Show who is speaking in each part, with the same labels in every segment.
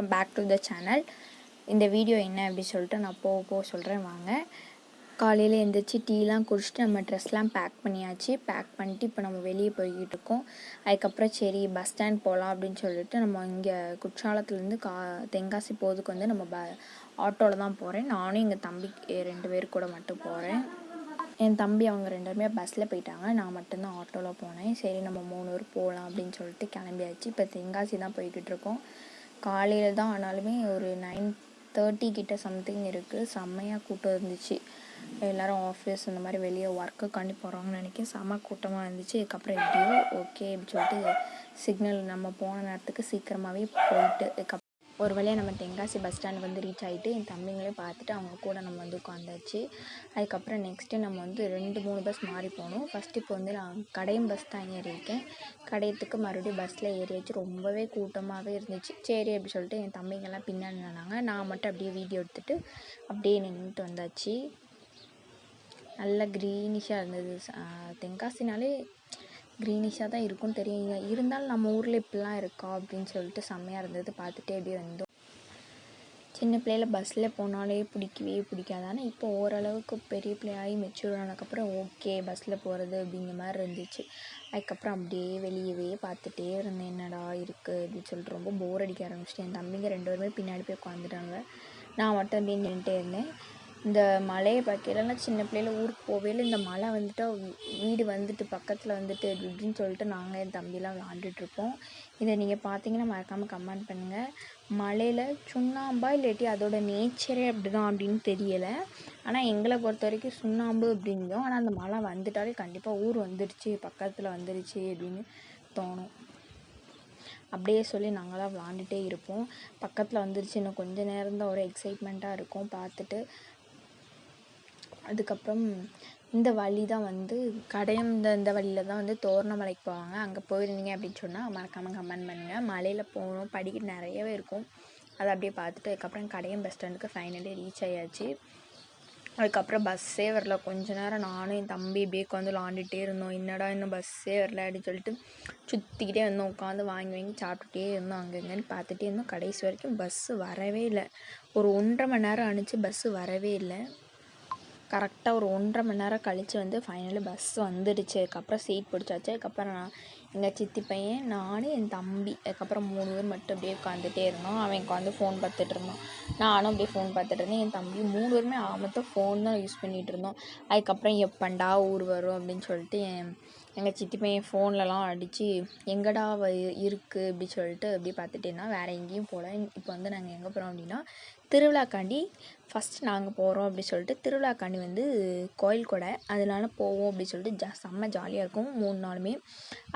Speaker 1: Welcome back to the channel இந்த video என்ன அப்படி சொல்லிட்டு நான் போக போக சொல்கிறேன் வாங்க. காலையில் எழுந்திரிச்சு டீலாம் குடிச்சிட்டு நம்ம ட்ரெஸ்லாம் பேக் பண்ணியாச்சு. பேக் பண்ணிட்டு இப்போ நம்ம வெளியே போய்கிட்டு இருக்கோம். அதுக்கப்புறம் சரி பஸ் ஸ்டாண்ட் போகலாம் அப்படின்னு சொல்லிட்டு நம்ம இங்கே குற்றாலத்துலேருந்து கா தென்காசி போகிறதுக்கு வந்து நம்ம ப ஆட்டோவில் தான் போகிறேன் நானும் எங்கள் தம்பி ரெண்டு பேர் கூட மட்டும் போகிறேன் என் தம்பி அவங்க ரெண்டுமே பஸ்ஸில் போயிட்டாங்க. நான் மட்டும்தான் ஆட்டோவில் போனேன். சரி நம்ம மூணு ஊர் போகலாம் அப்படின்னு சொல்லிட்டு கிளம்பியாச்சு. இப்போ தென்காசி தான் போய்கிட்டு இருக்கோம். காலையில் தான் ஆனாலுமே ஒரு நைன் தேர்ட்டி கிட்ட சம்திங் இருக்குது செம்மையாக கூட்டம் இருந்துச்சு. எல்லோரும் ஆஃபீஸ் இந்த மாதிரி வெளியே ஒர்க்குக்காண்டி போகிறாங்கன்னு நினைக்கிறேன். செம்ம கூட்டமாக இருந்துச்சு. இதுக்கப்புறம் எப்படியோ ஓகே அப்படின்னு சொல்லிட்டு சிக்னல் நம்ம போன நேரத்துக்கு சீக்கிரமாகவே போயிட்டு ஒரு வழியாக நம்ம தென்காசி பஸ் ஸ்டாண்ட் வந்து ரீச் ஆகிட்டு என் தம்பிங்களையும் பார்த்துட்டு அவங்க கூட நம்ம வந்து உட்காந்தாச்சு. அதுக்கப்புறம் நெக்ஸ்ட்டு நம்ம வந்து ரெண்டு மூணு பஸ் மாறி போனோம். ஃபஸ்ட்டு இப்போ வந்து நான் கடையம் பஸ் தான் ஏறியிருக்கேன் கடையத்துக்கு மறுபடியும் பஸ்ஸில் ஏறியாச்சு ரொம்பவே கூட்டமாகவே இருந்துச்சு. சரி அப்படி சொல்லிட்டு என் தம்பிங்கெல்லாம் பின்னாடி நின்னாங்க. நான் மட்டும் அப்படியே வீடியோ எடுத்துகிட்டு அப்படியே நின்றுட்டு வந்தாச்சு. நல்ல க்ரீனிஷாக இருந்தது. தென்காசினாலே க்ரீனிஷாக தான் இருக்கும்னு தெரியுங்க. இருந்தாலும் நம்ம ஊரில் இப்படிலாம் இருக்கா அப்படின்னு சொல்லிட்டு செம்மையாக இருந்தது. பார்த்துட்டே அப்படியே வந்தோம். சின்ன பிள்ளையில் பஸ்ஸில் போனாலே பிடிக்கவே பிடிக்காது. ஆனால் இப்போ ஓரளவுக்கு பெரிய பிள்ளையாகி மெச்சூர் ஆனதுக்கப்புறம் ஓகே பஸ்ஸில் போகிறது அப்படிங்கிற மாதிரி இருந்துச்சு. அதுக்கப்புறம் அப்படியே வெளியவே பார்த்துட்டே இருந்தேன். என்னடா இருக்குது அப்படின்னு சொல்லிட்டு ரொம்ப போர் அடிக்க ஆரம்பிச்சிட்டேன். என் தம்பிங்க ரெண்டு பேருமே பின்னாடி போய் உட்காந்துட்டாங்க. நான் மட்டும் அப்படியே நின்றுட்டே இருந்தேன். இந்த மலையை பார்க்கலன்னா சின்ன பிள்ளையில ஊருக்கு போவேல இந்த மலை வந்துட்டு வீடு வந்துட்டு பக்கத்தில் வந்துட்டு இப்படின்னு சொல்லிட்டு நாங்கள் என் தம்பிலாம் விளாண்டுட்ருப்போம் இதை நீங்கள் பார்த்தீங்கன்னா மறக்காமல் கமெண்ட் பண்ணுங்கள் மலையில் சுண்ணாம்பா இல்லாட்டி அதோட நேச்சரே அப்படி தான் அப்படின்னு தெரியலை. ஆனால் எங்களை பொறுத்த வரைக்கும் சுண்ணாம்பு அப்படிங்கிறோம். ஆனால் அந்த மலை வந்துட்டாலே கண்டிப்பாக ஊர் வந்துடுச்சு பக்கத்தில் வந்துடுச்சு அப்படின்னு தோணும். அப்படியே சொல்லி நாங்களாம் விளாண்டுட்டே இருப்போம். பக்கத்தில் வந்துருச்சு இன்னும் கொஞ்சம் நேரம் தான் ஒரு எக்ஸைட்மெண்ட்டாக இருக்கும். பார்த்துட்டு அதுக்கப்புறம் இந்த வழி தான் வந்து கடையம் இந்த இந்த வழியில் தான் வந்து தோரணமலைக்கு போவாங்க. அங்கே போயிருந்தீங்க அப்படின்னு சொன்னால் மறக்காமல் கமெண்ட் பண்ணுங்கள் மலையில் போகணும். படிக்கட்டு நிறையவே இருக்கும். அதை அப்படியே பார்த்துட்டு அதுக்கப்புறம் கடையம் பஸ் ஸ்டாண்டுக்கு ஃபைனலி ரீச் ஆயாச்சு. அதுக்கப்புறம் பஸ்ஸே வரல. கொஞ்ச நேரம் நானும் என் தம்பி இப்படியே உட்காந்து விளாண்டுட்டே இருந்தோம். என்னடா இன்னும் பஸ்ஸே வரல அப்படின்னு சொல்லிட்டு சுற்றிக்கிட்டே இருந்தோம் உட்காந்து வாங்கி வாங்கி சாப்பிட்டுட்டே இருந்தோம். அங்கங்கன்னு பார்த்துட்டே இருந்தோம். கடைசி வரைக்கும் பஸ்ஸு வரவே இல்லை. ஒரு ஒன்றரை மணி நேரம் அனுப்பிச்சு பஸ்ஸு வரவே இல்லை. கரெக்டாக ஒரு ஒன்றரை மணி நேரம் கழித்து வந்து ஃபைனலி பஸ் வந்துடுச்சு. அதுக்கப்புறம் சீட் பிடிச்சாச்சு. அதுக்கப்புறம் நான் எங்கள் சித்தி பையன் நான் என் தம்பி அதுக்கப்புறம் மூணு பேர் மட்டும் அப்படியே உட்காந்துட்டே இருந்தோம். அவன் உட்காந்து ஃபோன் பார்த்துட்டு இருந்தான். நானும் அப்படியே ஃபோன் பார்த்துட்டு இருந்தேன். என் தம்பி மூணு பேருமே ஆமத்தான் ஃபோன் தான் யூஸ் பண்ணிகிட்டு இருந்தோம். அதுக்கப்புறம் எப்பண்டா ஊர் வரும் அப்படின்னு சொல்லிட்டு என் எங்கள் சித்தி பையன் ஃபோன்லலாம் அடித்து எங்கடா வ இருக்குது அப்படி சொல்லிட்டு அப்படி பார்த்துட்டேன்னா வேறு எங்கேயும் போகல. இப்போ வந்து நாங்கள் எங்கே போகிறோம் அப்படின்னா திருவிழாக்காண்டி ஃபஸ்ட்டு நாங்கள் போகிறோம் அப்படி சொல்லிட்டு திருவிழாக்காண்டி வந்து கோயில் கொடை. அதனால போவோம் அப்படி சொல்லிட்டு ஜா செம்ம ஜாலியாக இருக்கும் மூணு நாளுமே.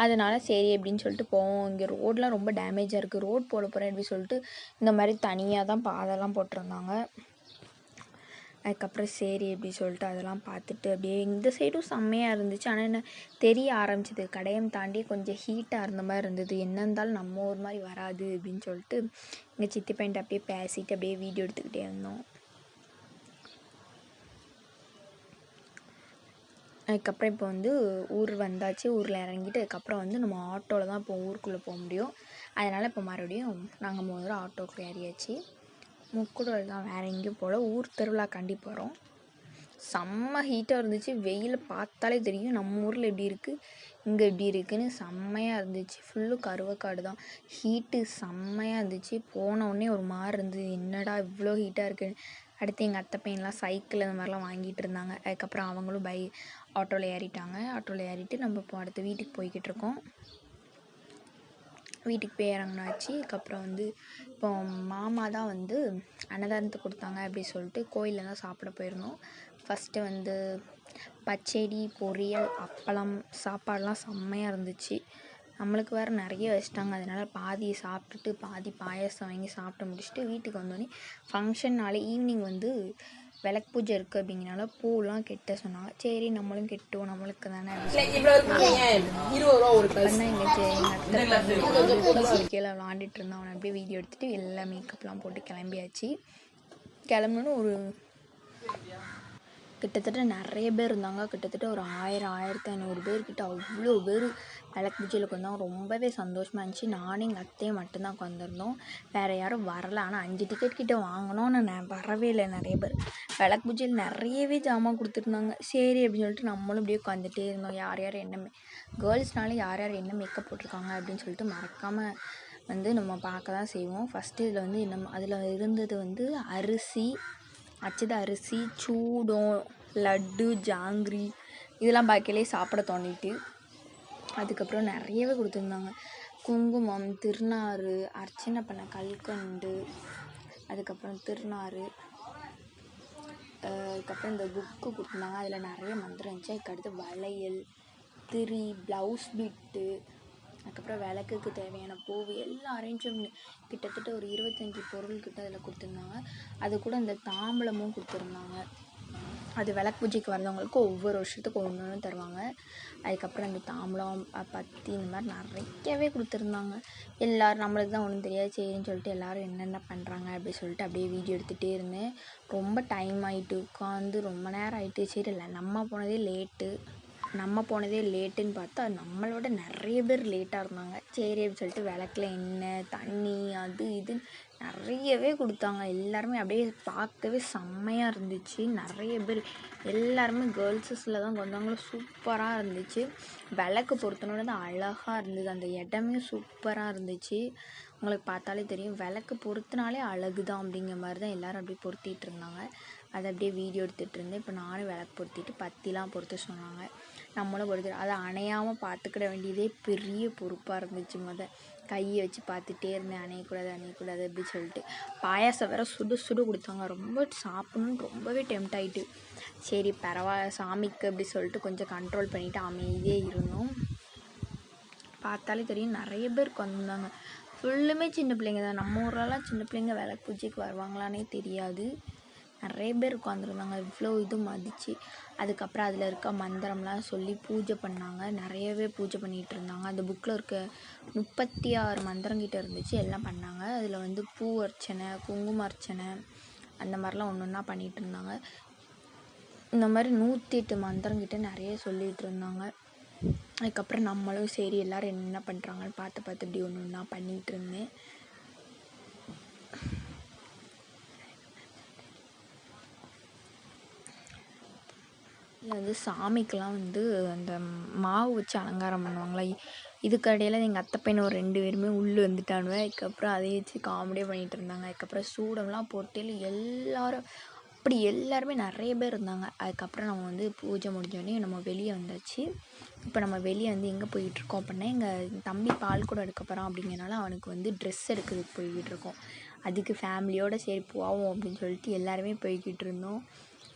Speaker 1: அதனால் சரி அப்படின்னு சொல்லிட்டு போவோம். இங்கே ரோடெலாம் ரொம்ப டேமேஜாக இருக்குது ரோட் போட போகிறேன் அப்படி சொல்லிட்டு இந்த மாதிரி தனியாக தான் பாதைலாம் போட்டிருந்தாங்க. அதுக்கப்புறம் சரி அப்படி சொல்லிட்டு அதெல்லாம் பார்த்துட்டு அப்படியே இந்த சைடும் செம்மையாக இருந்துச்சு. ஆனால் என்ன தெரிய ஆரம்பிச்சது. கடையம் தாண்டி கொஞ்சம் ஹீட்டாக இருந்த மாதிரி இருந்தது. என்ன இருந்தாலும் நம்ம ஒரு மாதிரி வராது அப்படின்னு சொல்லிட்டு எங்கள் சித்தி பையன்ட்டு அப்படியே பேசிட்டு அப்படியே வீடியோ எடுத்துக்கிட்டே இருந்தோம். அதுக்கப்புறம் இப்போ வந்து ஊர் வந்தாச்சு. ஊரில் இறங்கிட்டு அதுக்கப்புறம் வந்து நம்ம ஆட்டோவில் தான் இப்போ ஊருக்குள்ளே போக முடியும். அதனால் இப்போ மறுபடியும் நாங்கள் மூணு தடவை ஆட்டோக்குள்ளே ஏறியாச்சு. முக்குடல் தான் வேறு எங்கேயும் போகல. ஊர் திருவிழாக்காண்டி போகிறோம் செம்ம ஹீட்டாக இருந்துச்சு. வெயில் பார்த்தாலே தெரியும் நம்ம ஊரில் எப்படி இருக்குது இங்கே எப்படி இருக்குதுன்னு செம்மையாக இருந்துச்சு. ஃபுல்லு கருவக்காடு தான் ஹீட்டு செம்மையாக இருந்துச்சு. போன உடனே ஒரு மாதிரி இருந்தது. என்னடா இவ்வளோ ஹீட்டாக இருக்குன்னு. அடுத்து எங்கள் அத்தை பையன்லாம் சைக்கிள் அந்த மாதிரிலாம் வாங்கிட்டு இருந்தாங்க. அதுக்கப்புறம் அவங்களும் பை ஆட்டோவில் ஏறிட்டாங்க. ஆட்டோவில் ஏறிட்டு நம்ம இப்போ அடுத்து வீட்டுக்கு போய்கிட்டு இருக்கோம். வீட்டுக்கு போய் இறங்கினாச்சு. அதுக்கப்புறம் வந்து இப்போ மாமா தான் வந்து அன்னதானத்தை கொடுத்தாங்க அப்படி சொல்லிட்டு கோயிலில் தான் சாப்பிட போயிருந்தோம். ஃபஸ்ட்டு வந்து பச்சடி பொரியல் அப்பளம் சாப்பாடெலாம் செம்மையாக இருந்துச்சு. நம்மளுக்கு வேறு நிறைய வச்சிட்டாங்க. அதனால் பாதி சாப்பிட்டுட்டு பாதி பாயாசம் வாங்கி சாப்பிட்டு முடிச்சுட்டு வீட்டுக்கு வந்தோடனே ஃபங்க்ஷன்னாலே ஈவினிங் வந்து விளக்கு பூஜை இருக்குது அப்படிங்கிறனால பூலாம் கெட்ட சொன்னாங்க சரி நம்மளும் கெட்டுவோம் நம்மளுக்கு தானே கீழே விளாண்டுட்டு இருந்தான் அவனை அப்படியே வீடியோ எடுத்துகிட்டு எல்லா மேக்கப்லாம் போட்டு கிளம்பியாச்சு. கிளம்புனு ஒரு கிட்டத்தட்ட நிறைய பேர் இருந்தாங்க. கிட்டத்தட்ட ஒரு ஆயிரம் ஆயிரத்தி ஐநூறு பேர்கிட்ட அவ்வளோ பேர் விளக்கு பூஜையில் உட்காந்தாங்க ரொம்பவே சந்தோஷமாக இருந்துச்சு. நானும் எங்கள் அத்தையும் மட்டும்தான் உட்காந்துருந்தோம் வேறு யாரும் வரல. ஆனால் அஞ்சு டிக்கெட் கிட்ட வாங்கினோம் நான் வரவே இல்லை நிறைய பேர். விளக்கு பூஜையில் நிறையவே ஜாமான் கொடுத்துருந்தாங்க. சரி அப்படின்னு சொல்லிட்டு நம்மளும் அப்படியே உட்காந்துட்டே இருந்தோம். யார் யார் என்ன கேர்ள்ஸ்னால யார் யார் என்ன மேக்கப் போட்டிருக்காங்க அப்படின்னு சொல்லிட்டு மறக்காமல் வந்து நம்ம பார்க்க தான் செய்வோம். ஃபஸ்ட்டு இதில் வந்து நம்ம அதில் இருந்தது வந்து அரிசி அச்சது அரிசி சூடம் லட்டு ஜாங்கிரி இதெல்லாம் பார்க்கையிலே சாப்பிட தோணிட்டு அதுக்கப்புறம் நிறையவே கொடுத்துருந்தாங்க. குங்குமம் திருநாறு அர்ச்சனை பண்ண கல்கண்டு அதுக்கப்புறம் திருநாறு அதுக்கப்புறம் இந்த புக்கு கொடுத்துருந்தாங்க. அதில் நிறைய மந்திரம் இருந்துச்சு. அதுக்கடுத்து வளையல் திரி ப்ளவுஸ் பிட்டு அதுக்கப்புறம் விளக்குக்கு தேவையான பூவு எல்லாம் அரேஞ்ச் கிட்டத்தட்ட ஒரு இருபத்தஞ்சி பொருள் கிட்ட அதில் கொடுத்துருந்தாங்க. அது கூட இந்த தாம்பூலமும் கொடுத்துருந்தாங்க. அது விளக்கு பூஜைக்கு வந்தவங்களுக்கு ஒவ்வொரு வருஷத்துக்கு ஒன்று ஒன்று தருவாங்க. அதுக்கப்புறம் அந்த தாம்பூலம் பத்தி இந்த மாதிரி நிறையவே கொடுத்துருந்தாங்க. எல்லோரும் நம்மளுக்கு தான் ஒன்றும் தெரியாது. சரின்னு சொல்லிட்டு எல்லோரும் என்னென்ன பண்ணுறாங்க அப்படி சொல்லிட்டு அப்படியே வீடியோ எடுத்துகிட்டே இருந்தேன். ரொம்ப டைம் ஆகிட்டு உட்காந்து ரொம்ப நேரம் ஆகிட்டு சரி இல்லை நம்ம போனதே லேட்டு நம்ம போனதே லேட்டுன்னு பார்த்தா நம்மளோட நிறைய பேர் லேட்டாக இருந்தாங்க. சரி அப்படின்னு சொல்லிட்டு விளக்கில் எண்ணெய் தண்ணி அது இது நிறையவே கொடுத்தாங்க. எல்லாருமே அப்படியே பார்க்கவே செம்மையாக இருந்துச்சு. நிறைய பேர் எல்லாருமே கேர்ள்ஸஸில் தான் வந்தாங்களோ சூப்பராக இருந்துச்சு. விளக்கு பொருத்தினோட தான் அழகாக இருந்தது. அந்த இடமே சூப்பராக இருந்துச்சு. உங்களுக்கு பார்த்தாலே தெரியும். விளக்கு பொருத்தினாலே அழகு தான் அப்படிங்கிற மாதிரி தான் எல்லோரும் அப்படியே பொருத்திட்டு இருந்தாங்க. அதை அப்படியே வீடியோ எடுத்துகிட்டு இருந்தேன். இப்போ நானும் விளக்கு பொருத்திட்டு பத்திலாம் பொருத்த சொன்னாங்க. நம்மளும் படிச்சிடும் அதை அணையாமல் பார்த்துக்கிட வேண்டியதே பெரிய பொறுப்பாக இருந்துச்சு முத. கையை வச்சு பார்த்துட்டே இருந்தேன். அணையக்கூடாது அணையக்கூடாது அப்படி சொல்லிட்டு. பாயாசம் வேற சுடு சுடு கொடுத்தாங்க. ரொம்ப சாப்பிட்ணுன்னு ரொம்பவே டெம்ட் ஆகிட்டு சரி பரவாயில்ல சாமிக்கு அப்படி சொல்லிட்டு கொஞ்சம் கண்ட்ரோல் பண்ணிவிட்டு அமைதியே இருந்தோம். பார்த்தாலே தெரியும் நிறைய பேர் வந்திருந்தாங்க ஃபுல்லுமே சின்ன பிள்ளைங்க தான். நம்ம ஊர்லலாம் சின்ன பிள்ளைங்க விளக்கு பூஜைக்கு வருவாங்களானே தெரியாது. நிறைய பேர் உட்காந்துருந்தாங்க இவ்வளோ இது மதித்து அதுக்கப்புறம் அதில் இருக்க மந்திரம்லாம் சொல்லி பூஜை பண்ணாங்க. நிறையவே பூஜை பண்ணிகிட்டு இருந்தாங்க அந்த புக்கில் இருக்க முப்பத்தி ஆறு மந்திரங்கிட்ட இருந்துச்சு. எல்லாம் பண்ணாங்க. அதில் வந்து பூ அர்ச்சனை குங்கும அர்ச்சனை அந்த மாதிரிலாம் ஒன்று ஒன்றா பண்ணிகிட்டு இருந்தாங்க இந்த மாதிரி நூற்றி எட்டு மந்திரங்கிட்ட நிறைய சொல்லிகிட்டு இருந்தாங்க அதுக்கப்புறம் நம்மளும் சரி எல்லோரும் என்ன பண்ணுறாங்கன்னு பார்த்து பார்த்து இப்படி ஒன்று ஒன்றா பண்ணிகிட்டு இருந்தேன் இதில் வந்து சாமிக்கெலாம் வந்து அந்த மாவு வச்சு அலங்காரம் பண்ணுவாங்களா? இதுக்கு இடையில எங்கள் அத்தை பையன் ஒரு ரெண்டு பேருமே உள்ளே வந்துட்டானுவேன் அதுக்கப்புறம் அதை வச்சு காமெடியாக பண்ணிகிட்டு இருந்தாங்க. அதுக்கப்புறம் சூடம்லாம் போட்டு எல்லாரும் அப்படி எல்லாருமே நிறைய பேர் இருந்தாங்க. அதுக்கப்புறம் நம்ம வந்து பூஜை முடிஞ்சோடனே நம்ம வெளியே வந்தாச்சு. இப்போ நம்ம வெளியே வந்து எங்கே போயிட்டுருக்கோம் அப்படின்னா எங்கள் தம்பி பால் கூட எடுக்க போகிறான் அப்படிங்கிறனால அவனுக்கு வந்து ட்ரெஸ் எடுக்கிறதுக்கு போய்கிட்டு இருக்கோம் அதுக்கு ஃபேமிலியோடு சரி போவோம் அப்படின்னு சொல்லிட்டு எல்லாருமே போய்கிட்டு இருந்தோம்.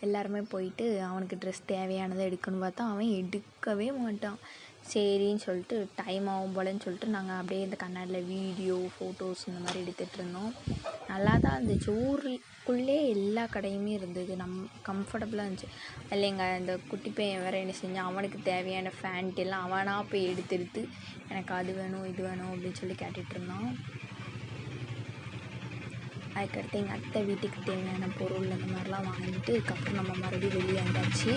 Speaker 1: எல்லாருமே போயிட்டு அவனுக்கு ட்ரெஸ் தேவையானதை எடுக்கணும்னு பார்த்தா அவன் எடுக்கவே மாட்டான். சரின்னு சொல்லிட்டு டைம் ஆகும் போலன்னு சொல்லிட்டு நாங்கள் அப்படியே இந்த கண்ணாடியில் வீடியோ ஃபோட்டோஸ் இந்த மாதிரி எடுத்துகிட்டு இருந்தோம். நல்லா தான் இருந்துச்சு. ஊருக்குள்ளே எல்லா கடையுமே இருந்தது. நம் கம்ஃபர்டபுளாக இருந்துச்சு. அதில் எங்கள் அந்த குட்டி பையன் வேறு என்ன செஞ்சான்? அவனுக்கு தேவையான ஃபேண்ட் எல்லாம் அவனாக போய் எடுத்து எடுத்து எனக்கு அது வேணும் இது வேணும் அப்படின்னு சொல்லி கேட்டுட்ருந்தான் அதுக்கடுத்து எங்கள் அத்தை வீட்டுக்கு தேவையான பொருள் அந்த மாதிரிலாம் வாங்கிட்டு அதுக்கப்புறம் நம்ம மறுபடியும் வெளியே வந்தாச்சு.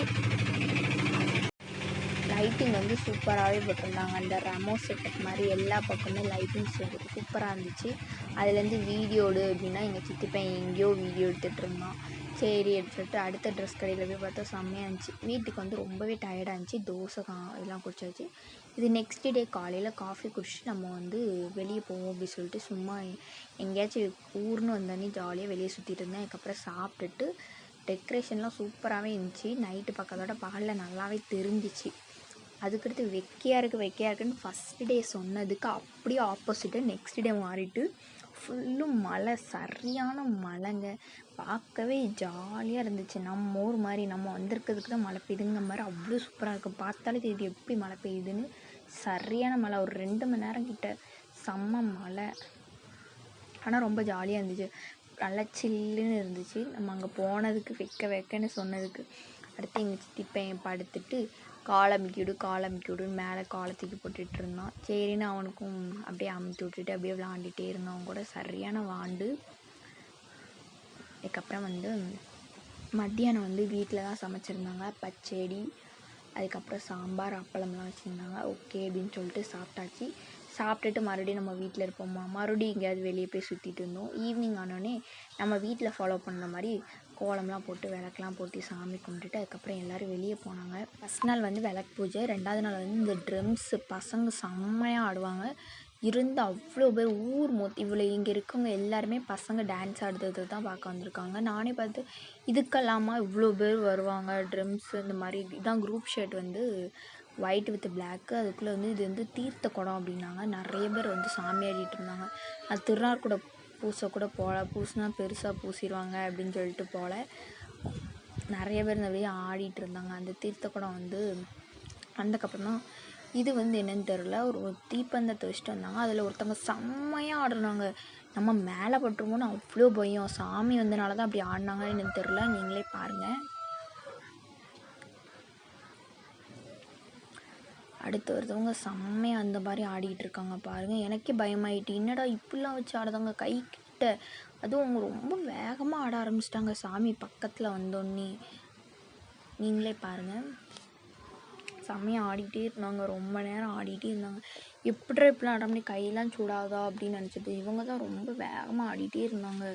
Speaker 1: லைட்டிங் வந்து சூப்பராகவே போட்டிருந்தாங்க. அந்த ரெமோ செட்டப் மாதிரி எல்லா பக்கமுமே லைட்டிங்ஸ் வந்து சூப்பராக இருந்துச்சு. அதுலேருந்து வீடியோடு அப்படின்னா எங்கள் சித்தி பையன் எங்கேயோ வீடியோ எடுத்துகிட்டு இருந்தான். சரி எடுத்துட்டு சொல்லிட்டு அடுத்த ட்ரெஸ் கடையில் போய் பார்த்தா செம்மையாக இருந்துச்சு. வீட்டுக்கு வந்து ரொம்பவே டயர்டாக இருந்துச்சு. தோசை கா இதெல்லாம் குடிச்சாச்சு. இது நெக்ஸ்ட் டே காலையில் காஃபி குடிச்சிட்டு நம்ம வந்து வெளியே போவோம் அப்படி சொல்லிட்டு சும்மா எங்கேயாச்சும் ஊர்னு வந்தோடனே ஜாலியாக வெளியே சுற்றிட்டு இருந்தேன். அதுக்கப்புறம் சாப்பிட்டுட்டு டெக்கரேஷன்லாம் சூப்பராகவே இருந்துச்சு. நைட்டு பக்கத்தோட பகலில் நல்லாவே தெரிஞ்சிச்சு. அதுக்கடுத்து வெக்கையாக இருக்குது வெக்கையாக இருக்குன்னு ஃபஸ்ட் டே சொன்னதுக்கு அப்படியே ஆப்போசிட்டாக நெக்ஸ்ட் டே மாறிட்டு ஃபுல்லும் மழை சரியான மழைங்க. பார்க்கவே ஜாலியாக இருந்துச்சு. நம்ம ஊர் மாதிரி நம்ம வந்திருக்கிறதுக்கு தான் மழை பெய்யுதுங்கிற மாதிரி அவ்வளோ சூப்பராக இருக்கும் பார்த்தாலே தெரியுது எப்படி மழை பெய்யுதுன்னு. சரியான மழை. ஒரு ரெண்டு மணி நேரம் கிட்ட செம்ம மழை. ஆனால் ரொம்ப ஜாலியாக இருந்துச்சு. நல்லா சில்லுன்னு இருந்துச்சு. நம்ம அங்கே போனதுக்கு வைக்க வைக்கன்னு சொன்னதுக்கு. அடுத்து எங்கள் சித்தி பையன் படுத்துட்டு காலை அமுக்கி விடு காலை அமுக்கி விடுன்னு மேலே காலை தூக்கி போட்டுட்டு இருந்தான். சரின்னு அவனுக்கும் அப்படியே அமுத்தி விட்டுட்டு அப்படியே விளாண்டுட்டே இருந்தவன் கூட சரியான வாண்டு. அதுக்கப்புறம் வந்து மத்தியானம் வந்து வீட்டில் தான் சமைச்சிருந்தாங்க. பச்சடி அதுக்கப்புறம் சாம்பார் அப்பளம்லாம் வச்சுருந்தாங்க. ஓகே அப்படின்னு சொல்லிட்டு சாப்பிட்டாச்சு. சாப்பிட்டுட்டு மறுபடியும் நம்ம வீட்டில் இருப்போமா? மறுபடியும் எங்கேயாவது வெளியே போய் சுற்றிட்டு இருந்தோம். ஈவினிங் ஆனோடனே நம்ம வீட்டில் ஃபாலோ பண்ணுற மாதிரி கோலம்லாம் போட்டு விளக்கெலாம் போட்டு சாமி கும்பிட்டுட்டு அதுக்கப்புறம் எல்லோரும் வெளியே போனாங்க. ஃபஸ்ட் நாள் வந்து விளக்கு பூஜை. ரெண்டாவது நாள் வந்து இந்த ட்ரம்ஸு பசங்க செம்மையாக ஆடுவாங்க. இருந்து அவ்வளோ பேர் ஊர் மொத்த இவ்வளோ இங்கே இருக்கவங்க எல்லாருமே பசங்க டான்ஸ் ஆடுறது தான் பார்க்க வந்திருக்காங்க. நானே பார்த்து இதுக்கெல்லாமா இவ்வளோ பேர் வருவாங்க? ட்ரம்ஸ் இந்த மாதிரி இதான் குரூப் ஷர்ட் வந்து ஒயிட் வித் பிளாக்கு அதுக்குள்ளே வந்து இது வந்து தீர்த்த குடம் அப்படின்னாங்க. நிறைய பேர் வந்து சாமி ஆடிட்டு இருந்தாங்க. அது திருநாள் பூசக்கூட கூட போகல பூசினா பெருசாக பூசிடுவாங்க அப்படின்னு சொல்லிட்டு போகல நிறைய பேர் இந்த வழியாக ஆடிட்டு இருந்தாங்க. அந்த தீர்த்த குடம் வந்து வந்தக்கப்புறம் தான் இது வந்து என்னன்னு தெரில ஒரு தீப்பந்தத்தை வச்சுட்டு வந்தாங்க. அதில் ஒருத்தவங்க செம்மையாக ஆடுனாங்க. நம்ம மேலே பட்டுருமோன்னு அவ்வளோ பயம். சாமி வந்தனால தான் அப்படி ஆடினாங்கன்னு எனக்கு தெரில நீங்களே பாருங்கள் அடுத்து ஒருத்தவங்க செம்மையாக அந்த மாதிரி ஆடிட்டு இருக்காங்க பாருங்கள் எனக்கே பயமாயிட்டு என்னடா இப்படிலாம் வச்சு ஆடுதாங்க? கை கிட்ட. அதுவும் அவங்க ரொம்ப வேகமாக ஆட ஆரம்பிச்சிட்டாங்க. சாமி பக்கத்தில் வந்தோடனே நீங்களே பாருங்கள் செம்மையாக ஆடிட்டே இருந்தாங்க. ரொம்ப நேரம் ஆடிட்டே இருந்தாங்க. எப்படி இப்படிலாம் ஆட முடியும் கையெல்லாம் சூடாதா அப்படின்னு நினச்சது இவங்க தான் ரொம்ப வேகமாக ஆடிட்டே இருந்தாங்க.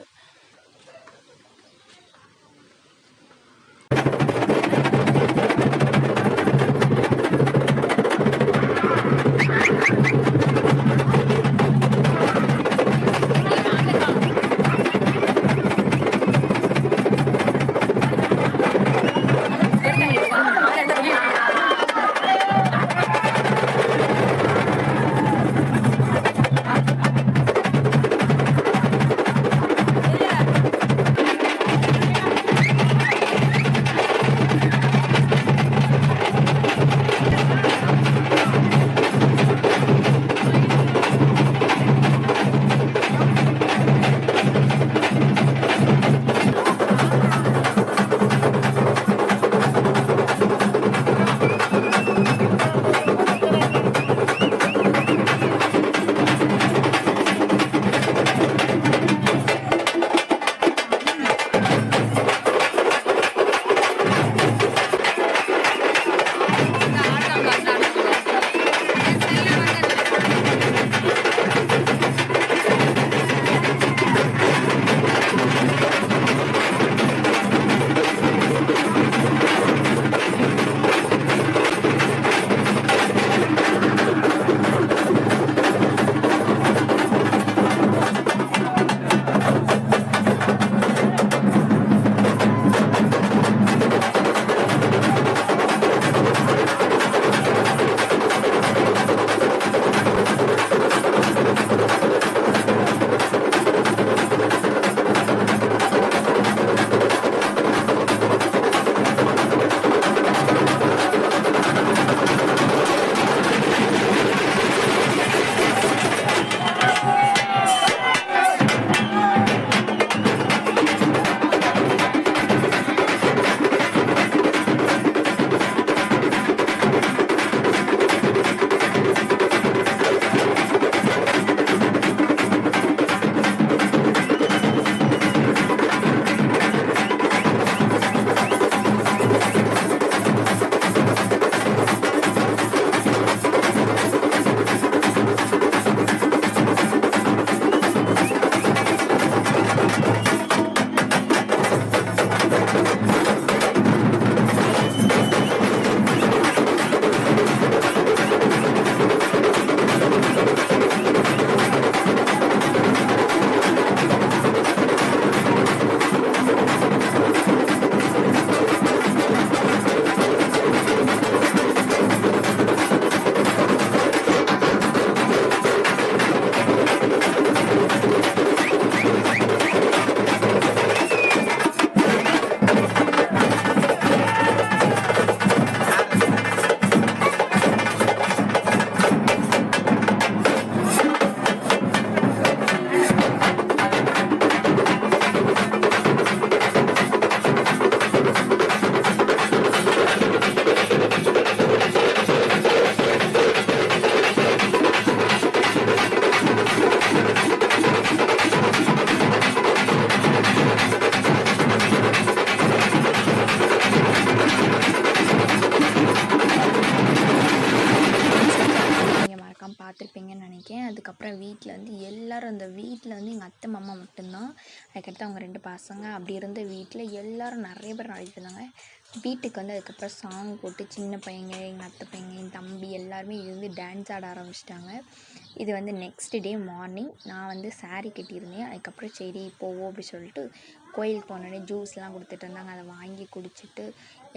Speaker 1: அத்தை மாமா மட்டும்தான். அதுக்கடுத்து அவங்க ரெண்டு பசங்க. அப்படி இருந்த வீட்டில் எல்லோரும் நிறைய பேர் ஆடிட்டு இருந்தாங்க வீட்டுக்கு வந்து அதுக்கப்புறம் சாங் போட்டு சின்ன பையங்க எங்கள் அத்தை பையங்க என் தம்பி எல்லாருமே இருந்து டான்ஸ் ஆட ஆரம்பிச்சிட்டாங்க. இது வந்து நெக்ஸ்ட் டே மார்னிங் நான் வந்து சாரீ கட்டியிருந்தேன். அதுக்கப்புறம் சரி போவோம் அப்படி சொல்லிட்டு கோயிலுக்கு போனோடனே ஜூஸ்லாம் கொடுத்துட்டு இருந்தாங்க அதை வாங்கி குடிச்சிட்டு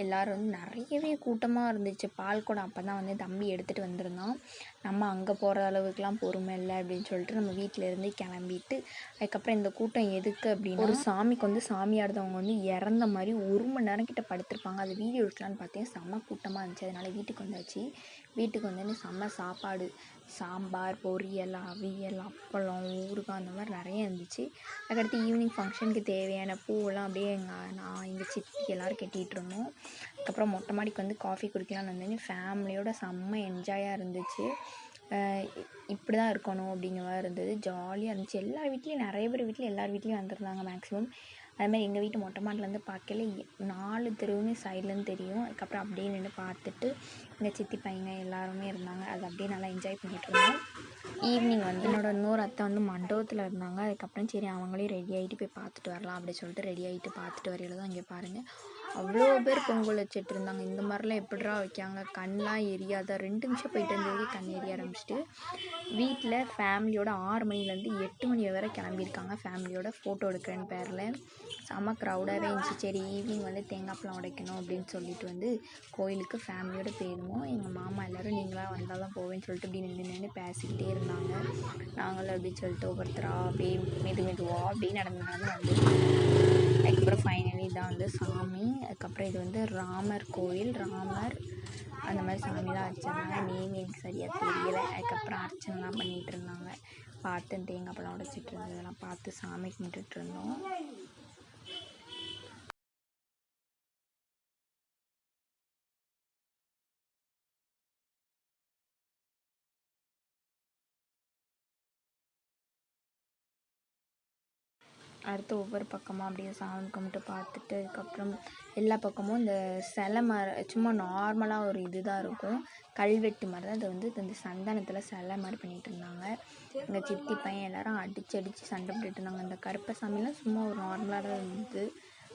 Speaker 1: எல்லோரும் வந்து நிறையவே கூட்டமாக இருந்துச்சு. பால்குடம் அப்போ தான் வந்து தம்பி எடுத்துகிட்டு வந்திருந்தான். நம்ம அங்கே போகிற அளவுக்குலாம் பொறுமை இல்லை அப்படின்னு சொல்லிட்டு நம்ம வீட்டிலேருந்து கிளம்பிட்டு அதுக்கப்புறம் இந்த கூட்டம் எதுக்கு அப்படின்னு ஒரு சாமிக்கு வந்து சாமியாடுறவங்க வந்து இறந்த மாதிரி ஒரு மணி நேரம் கிட்ட படுத்திருப்பாங்க. அது வீடியோ எடுக்கலான்னு பார்த்தேன். செம்ம கூட்டமாக இருந்துச்சு. அதனால் வீட்டுக்கு வந்தாச்சு. வீட்டுக்கு வந்து செம்ம சாப்பாடு. சாம்பார் பொரியல் அவியல் அப்பளம் ஊறுகாய் அந்த மாதிரி நிறைய இருந்துச்சு. அதுக்கடுத்து ஈவினிங் ஃபங்க்ஷனுக்கு தேவையான பூவெல்லாம் அப்படியே எங்கள் நான் எங்கள் சித்தி எல்லோரும் கட்டிகிட்டு இருந்தோம். அதுக்கப்புறம் மொட்டை மாடிக்கு வந்து காஃபி குடிக்கலாம்னு வந்து ஃபேமிலியோட செம்ம என்ஜாயாக இருந்துச்சு. இப்படி தான் இருக்கணும் அப்படிங்கிற மாதிரி இருந்தது. ஜாலியாக இருந்துச்சு. எல்லார் வீட்லேயும் நிறைய பேர் வீட்டில் எல்லார் வீட்லேயும் வந்திருந்தாங்க மேக்ஸிமம் அதுமாதிரி எங்கள் வீட்டு மொட்டை மாடிலேருந்து பார்க்கல நாலு தெருவுமே சைட்லேருந்து தெரியும். அதுக்கப்புறம் அப்படியே நின்று பார்த்துட்டு எங்கள் சித்தி பையங்க எல்லாருமே இருந்தாங்க. அது அப்படியே நல்லா என்ஜாய் பண்ணிகிட்டு இருந்தோம் ஈவினிங் வந்து என்னோடய இன்னொரு அத்தை வந்து மண்டபத்தில் இருந்தாங்க. அதுக்கப்புறம் சரி அவங்களையும் ரெடி ஆகிட்டு போய் பார்த்துட்டு வரலாம் அப்படி சொல்லிட்டு ரெடி ஆகிட்டு பார்த்துட்டு வரையில தான் இங்கே பாருங்கள் அவ்வளோ பேர் பொங்கல் வச்சுட்டு இருந்தாங்க. இந்த மாதிரிலாம் எப்படிடா வைக்காங்க கண்ணெலாம் எரியாத ரெண்டு நிமிஷம் போயிட்டு இருந்தது கண் எரிய ஆரம்பிச்சிட்டு வீட்டில் ஃபேமிலியோட ஆறு மணிலேருந்து எட்டு மணி வரை கிளம்பியிருக்காங்க. ஃபேமிலியோட ஃபோட்டோ எடுக்கிறேன்னு பேரில். செம்ம க்ரௌடாகவே இருந்துச்சு. சரி ஈவினிங் வந்து தேங்காய் பழம் உடைக்கணும் அப்படின்னு சொல்லிட்டு வந்து கோயிலுக்கு ஃபேமிலியோட போயிருந்தோம். எங்கள் மாமா எல்லோரும் நீங்களாக வந்தால் தான் போவேன்னு சொல்லிட்டு இப்படி நின்று நின்று பேசிக்கிட்டே இருந்தாங்க. நாங்களும் அப்படின்னு சொல்லிட்டு ஒவ்வொருத்தராக அப்படியே மெது மெதுவாக அப்படியே நடந்து நடந்து வந்து அதுக்கப்புறம் ஃபைனலி இதான் வந்து சாமி. அதுக்கப்புறம் இது வந்து ராமர் கோயில் ராமர். அந்த மாதிரி சாமிலாம் வச்சுருந்தாங்க நேம் எனக்கு சரியாக தெரியலை. அதுக்கப்புறம் அர்ச்சனைலாம் பண்ணிகிட்டு இருந்தாங்க. பார்த்து தேங்காய் பழம் உடச்சிட்டு இருந்ததெல்லாம் பார்த்து சாமி கும்பிட்டுட்டு இருந்தோம். அடுத்து ஒவ்வொரு பக்கமாக அப்படியே சாமி கும்பிட்டு பார்த்துட்டு அதுக்கப்புறம் எல்லா பக்கமும் இந்த சிலை மாதிரி சும்மா நார்மலாக ஒரு இது தான் இருக்கும். கல்வெட்டு மாதிரி தான். அது வந்து இந்த சந்தனத்தில் சிலை மாதிரி பண்ணிகிட்டு இருந்தாங்க. எங்கள் சித்தி பையன் எல்லாரும் அடித்து அடித்து சண்டை போட்டுட்டு இருந்தாங்க. இந்த கருப்பசாமிலாம் சும்மா ஒரு நார்மலாக தான் இருந்தது.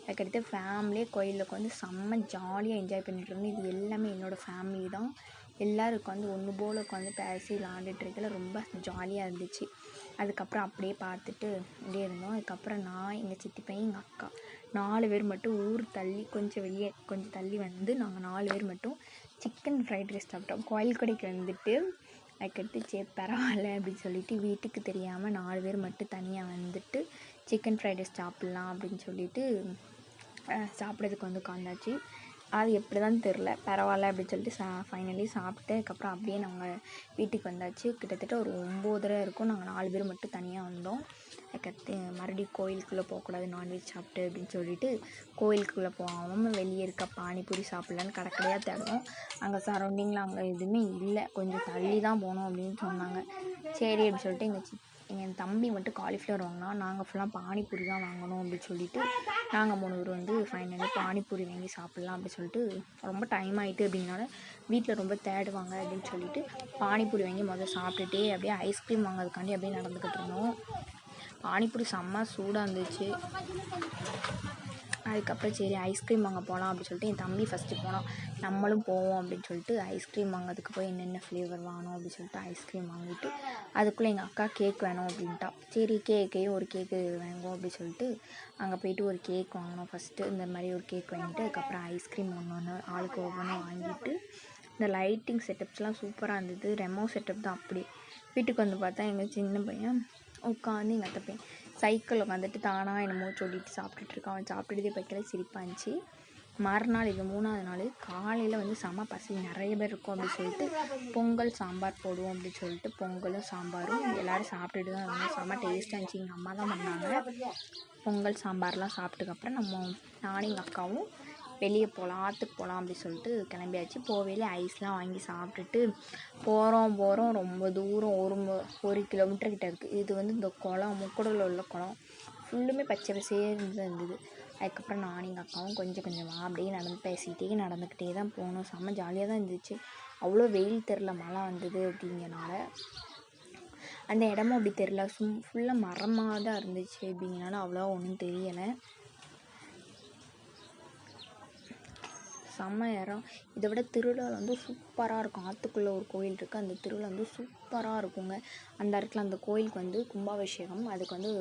Speaker 1: அதுக்கடுத்து ஃபேமிலியே கோயிலில் உட்காந்து செம்ம ஜாலியாக என்ஜாய் பண்ணிட்டு இருந்தோம். இது எல்லாமே என்னோடய ஃபேமிலி தான். எல்லோரும் உட்காந்து ஒன்று போல் உட்காந்து பேசி விளாண்டுட்டு இருக்கல. ரொம்ப ஜாலியாக இருந்துச்சு. அதுக்கப்புறம் அப்படியே பார்த்துட்டு அப்படியே இருந்தோம். அதுக்கப்புறம் நான் எங்கள் சித்தி பையன் எங்கள் அக்கா நாலு பேர் மட்டும் ஊர் தள்ளி கொஞ்சம் வெளியே கொஞ்சம் தள்ளி வந்து நாங்கள் நாலு பேர் மட்டும் சிக்கன் ஃப்ரைட் ரைஸ் சாப்பிட்டோம். கோயில் கடைக்கு வந்துட்டு அதுக்கடுத்து சரி பரவாயில்ல அப்படின்னு சொல்லிட்டு வீட்டுக்கு தெரியாமல் நாலு பேர் மட்டும் தனியாக வந்துட்டு சிக்கன் ஃப்ரைட் ரைஸ் சாப்பிட்லாம் அப்படின்னு சொல்லிட்டு சாப்பிட்றதுக்கு வந்து உட்காந்தாச்சு. அது எப்படி தான் தெரில. பரவாயில்ல அப்படின்னு சொல்லிட்டு சா ஃபைனலி சாப்பிட்டு அதுக்கப்புறம் அப்படியே நாங்கள் வீட்டுக்கு வந்தாச்சு. கிட்டத்தட்ட ஒரு ஒம்போதரை இருக்கும். நாங்கள் நாலு பேர் மட்டும் தனியாக வந்தோம். அதுக்கடுத்து மறுபடியும் கோயிலுக்குள்ளே போகக்கூடாது நான்வெஜ் சாப்பிட்டு அப்படின்னு சொல்லிட்டு கோயிலுக்குள்ளே போகாமல் வெளியே இருக்க பானிபூரி சாப்பிட்லான்னு கடற்கடையாக தேடுவோம் அங்கே சரௌண்டிங்கில் அங்கே எதுவுமே இல்லை. கொஞ்சம் தள்ளி தான் போகணும் அப்படின்னு சொன்னாங்க. சரி அப்படின்னு சொல்லிட்டு எங்கள் சித் எங்கள் தம்பி மட்டும் காலிஃப்ளவர் வாங்கினா நாங்கள் ஃபுல்லாக பானிபூரி தான் வாங்கணும் அப்படின்னு சொல்லிட்டு நாங்கள் மூணு பேர் வந்து ஃபைனலி பானிபூரி வாங்கி சாப்பிட்லாம் அப்படின்னு சொல்லிட்டு ரொம்ப டைம் ஆகிட்டு அப்படின்னால வீட்டில் ரொம்ப தேடுவாங்க அப்படின்னு சொல்லிட்டு பானிபூரி வாங்கி முதல்ல சாப்பிட்டுட்டே அப்படியே ஐஸ்கிரீம் வாங்கிறதுக்காண்டி அப்படியே நடந்துக்கிட்டு இருந்தோம். பானிபூரி செம்ம சூடாக இருந்துச்சு. அதுக்கப்புறம் சரி ஐஸ்கிரீம் வாங்க போகலாம் அப்படின்னு சொல்லிட்டு என் தம்பி ஃபஸ்ட்டு போனான். நம்மளும் போவோம் அப்படின்னு சொல்லிட்டு ஐஸ்கிரீம் வாங்கிறதுக்கு போய் என்னென்ன ஃப்ளேவர் வாங்கணும் அப்படின்னு சொல்லிட்டு ஐஸ்கிரீம் வாங்கிட்டு அதுக்குள்ளே எங்கள் அக்கா கேக் வேணும் அப்படின்ட்டா. சரி கேக்கே ஒரு கேக்கு வாங்குவோம் அப்படின்னு சொல்லிட்டு அங்கே போயிட்டு ஒரு கேக் வாங்கினோம். ஃபஸ்ட்டு இந்த மாதிரி ஒரு கேக் வாங்கிட்டு அதுக்கப்புறம் ஐஸ்கிரீம் ஒன்று ஒன்று ஆளுக்கு ஒவ்வொன்றும் வாங்கிட்டு இந்த லைட்டிங் செட்டப்ஸ்லாம் சூப்பராக இருந்தது. ரெமோ செட்டப் தான் அப்படி. வீட்டுக்கு வந்து பார்த்தா எங்கள் சின்ன பையன் உட்காந்து எங்கள் அத்தை பையன் சைக்கிள் உட்காந்துட்டு தானாக என்னமோ சொல்லிட்டு சாப்பிட்டுட்டு இருக்கான். அவன் சாப்பிட்டுட்டே வைக்கல சிரிப்பாக இருந்துச்சு. மறுநாள் இது மூணாவது நாள். காலையில் வந்து செம பசி. நிறைய பேர் இருக்கும் அப்படின்னு சொல்லிட்டு பொங்கல் சாம்பார் போடுவோம் அப்படின்னு சொல்லிட்டு பொங்கலும் சாம்பாரும் எல்லோரும் சாப்பிட்டுட்டு தான் இருந்தோம். செம டேஸ்ட்டாக இருந்துச்சு. எங்கள் அம்மா தான் பண்ணாங்க. பொங்கல் சாம்பார்லாம் சாப்பிட்டுக்கப்புறம் நம்ம நானும் எங்கள் அக்காவும் வெளியே போகலாம் ஆற்றுக்கு போகலாம் அப்படி சொல்லிட்டு கிளம்பியாச்சு. போகையில ஐஸ்லாம் வாங்கி சாப்பிட்டுட்டு போகிறோம் போகிறோம் ரொம்ப தூரம் ஒரு ஒரு கிலோமீட்டர் கிட்ட இருக்குது இது வந்து இந்த குளம் முக்கடலில் உள்ள குளம். ஃபுல்லுமே பச்சை பசேர்னு தான் இருந்தது. அதுக்கப்புறம் நானும் எங்கள் அக்காவும் கொஞ்சம் கொஞ்சமாக அப்படியே நடந்து பேசிக்கிட்டே நடந்துக்கிட்டே தான் போனோம். செம்ம ஜாலியாக தான் இருந்துச்சு. அவ்வளோ வெயில் தெரில மழை வந்தது அப்படிங்கிறனால. அந்த இடமும் அப்படி தெரில சும் ஃபுல்லாக மரமாக தான் இருந்துச்சு அப்படிங்கிறனால அவ்வளோ ஒன்றும் தெரியலை. செம்ம இடம். இதை விட திருவிழா வந்து சூப்பராக இருக்கும். ஆற்றுக்குள்ளே ஒரு கோயில் இருக்குது அந்த திருவிழா வந்து சூப்பராக இருக்குங்க. அந்த இடத்துல அந்த கோயிலுக்கு வந்து கும்பாபிஷேகம் அதுக்கு வந்து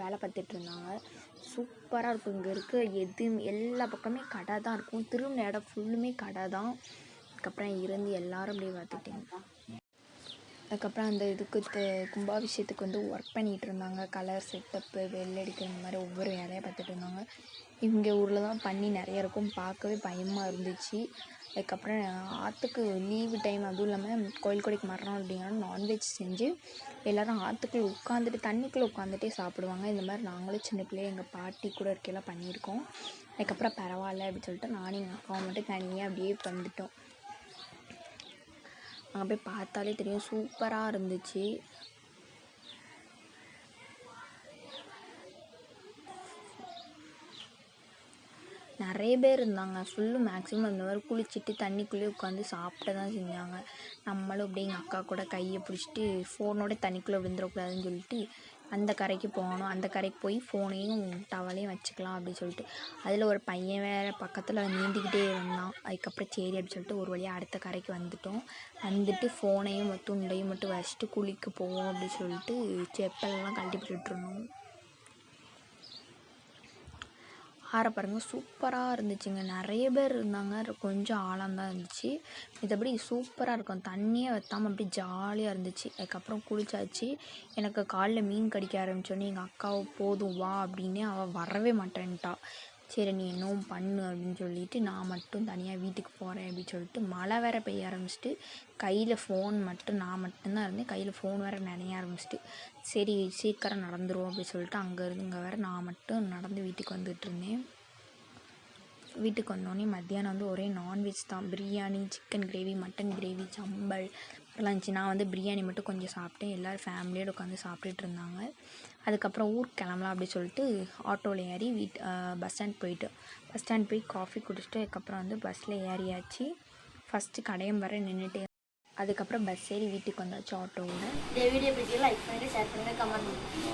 Speaker 1: வேலை பார்த்துட்டு இருந்தாங்க. சூப்பராக இருக்கும். இங்கே இருக்க எது எல்லா பக்கமே கடை தான் இருக்கும். திரும்பின இடம் ஃபுல்லுமே கடை தான் அதுக்கப்புறம் இருந்து எல்லோரும் அப்படியே பார்த்துட்டேங்க அதுக்கப்புறம் அந்த இதுக்கு த- கும்பாபிஷேகத்துக்கு வந்து ஒர்க் பண்ணிகிட்டு இருந்தாங்க கலர் செட்டப்பு வெள்ளடிக்கிற இந்த மாதிரி ஒவ்வொரு வேலையாக பார்த்துட்டு இருந்தாங்க. இங்கே ஊரில் தான் பண்ணி நிறையா இருக்கும். பார்க்கவே பயமாக இருந்துச்சு. அதுக்கப்புறம் ஆற்றுக்கு லீவு டைம் அதுவும் இல்லாமல் கோயில் கொடைக்கு மரணம் அப்படிங்கிறனால நான்வெஜ் செஞ்சு எல்லோரும் ஆற்றுக்குள்ளே உட்காந்துட்டு தண்ணிக்குள்ளே உட்காந்துட்டே சாப்பிடுவாங்க. இந்த மாதிரி நாங்களும் சின்ன பிள்ளைய எங்கள் பாட்டி கூட இருக்கையெல்லாம் பண்ணியிருக்கோம். அதுக்கப்புறம் பரவாயில்ல அப்படின்னு சொல்லிட்டு நானும் எங்கள் அக்காவும் மட்டும் தனியாக அப்படியே வந்துட்டோம். அங்கே போய் பார்த்தாலே தெரியும். சூப்பராக இருந்துச்சு. நிறைய பேர் இருந்தாங்க. ஃபுல்லும் மேக்ஸிமம் இந்த மாதிரி குளிச்சுட்டு தண்ணிக்குள்ளேயே உட்காந்து சாப்பிட தான் செஞ்சாங்க. நம்மளும் அப்படியே எங்கள் அக்கா கூட கையை பிடிச்சிட்டு ஃபோனோட தண்ணிக்குள்ளே விழுந்துடக்கூடாதுன்னு சொல்லிட்டு அந்த கரைக்கு போகணும் அந்த கரைக்கு போய் ஃபோனையும் டவலையும் வச்சுக்கலாம் அப்படின்னு சொல்லிட்டு. அதில் ஒரு பையன் வேறு பக்கத்தில் நீந்திக்கிட்டே இருந்தான். அதுக்கப்புறம் சரி அப்படின்னு சொல்லிட்டு ஒரு வழியாக அடுத்த கரைக்கு வந்துட்டோம். வந்துட்டு ஃபோனையும் துண்டையும் மட்டும் வச்சுட்டு குளிக்க போவோம் அப்படின்னு சொல்லிட்டு செப்பலெல்லாம் கழட்டி போட்டுருந்தோம் இருந்தோம் ஆற பாருங்க. சூப்பராக இருந்துச்சுங்க. நிறைய பேர் இருந்தாங்க. கொஞ்சம் ஆழம்தான் இருந்துச்சு. மத்தபடி சூப்பராக இருக்கும். தண்ணியே வற்றாமல் அப்படியே ஜாலியாக இருந்துச்சு. அதுக்கப்புறம் குளிச்சாச்சு. எனக்கு காலில் மீன் கடிக்க ஆரம்பிச்சோடனே எங்கள் அக்காவை போதும் வா அப்படின்னே அவள் வரவே மாட்டேன்ட்டா. சரி நீ என்னவும் பண்ணு அப்படின்னு சொல்லிட்டு நான் மட்டும் தனியாக வீட்டுக்கு போகிறேன் அப்படின்னு சொல்லிட்டு மழை வேற பெய்ய ஆரம்பிச்சிட்டு கையில் ஃபோன் மட்டும் நான் மட்டும்தான் இருந்தேன். கையில் ஃபோன் வேற நினைய ஆரம்பிச்சிட்டு சரி சீக்கிரம் நடந்துடும் அப்படின்னு சொல்லிட்டு அங்கேருந்து இங்கே வேற. நான் மட்டும் நடந்து வீட்டுக்கு வந்துட்டு இருந்தேன். வீட்டுக்கு வந்தோடனே மத்தியானம் வந்து ஒரே நான்வெஜ் தான். Biryani chicken gravy mutton gravy சம்பல் எல்லாம் இருந்துச்சு. நான் வந்து பிரியாணி மட்டும் கொஞ்சம் சாப்பிட்டேன். எல்லோரும் ஃபேமிலியோடு உட்காந்து சாப்பிட்டுட்டு இருந்தாங்க. அதுக்கப்புறம் ஊருக்கு கிளம்பலாம் அப்படி சொல்லிட்டு ஆட்டோவில் ஏறி வீட் பஸ் ஸ்டாண்ட் போயிட்டு பஸ் ஸ்டாண்ட் போய் காஃபி குடிச்சிட்டு அதுக்கப்புறம் வந்து பஸ்ஸில் ஏறியாச்சு. ஃபஸ்ட்டு கடையம் வர நின்றுட்டு அதுக்கப்புறம் பஸ் ஏறி வீட்டுக்கு வந்தாச்சு ஆட்டோவில்
Speaker 2: இந்த வீடியோ பிடிச்சி லைக் பண்ணுங்கள் ஷேர் பண்ணுங்கள் கமெண்ட்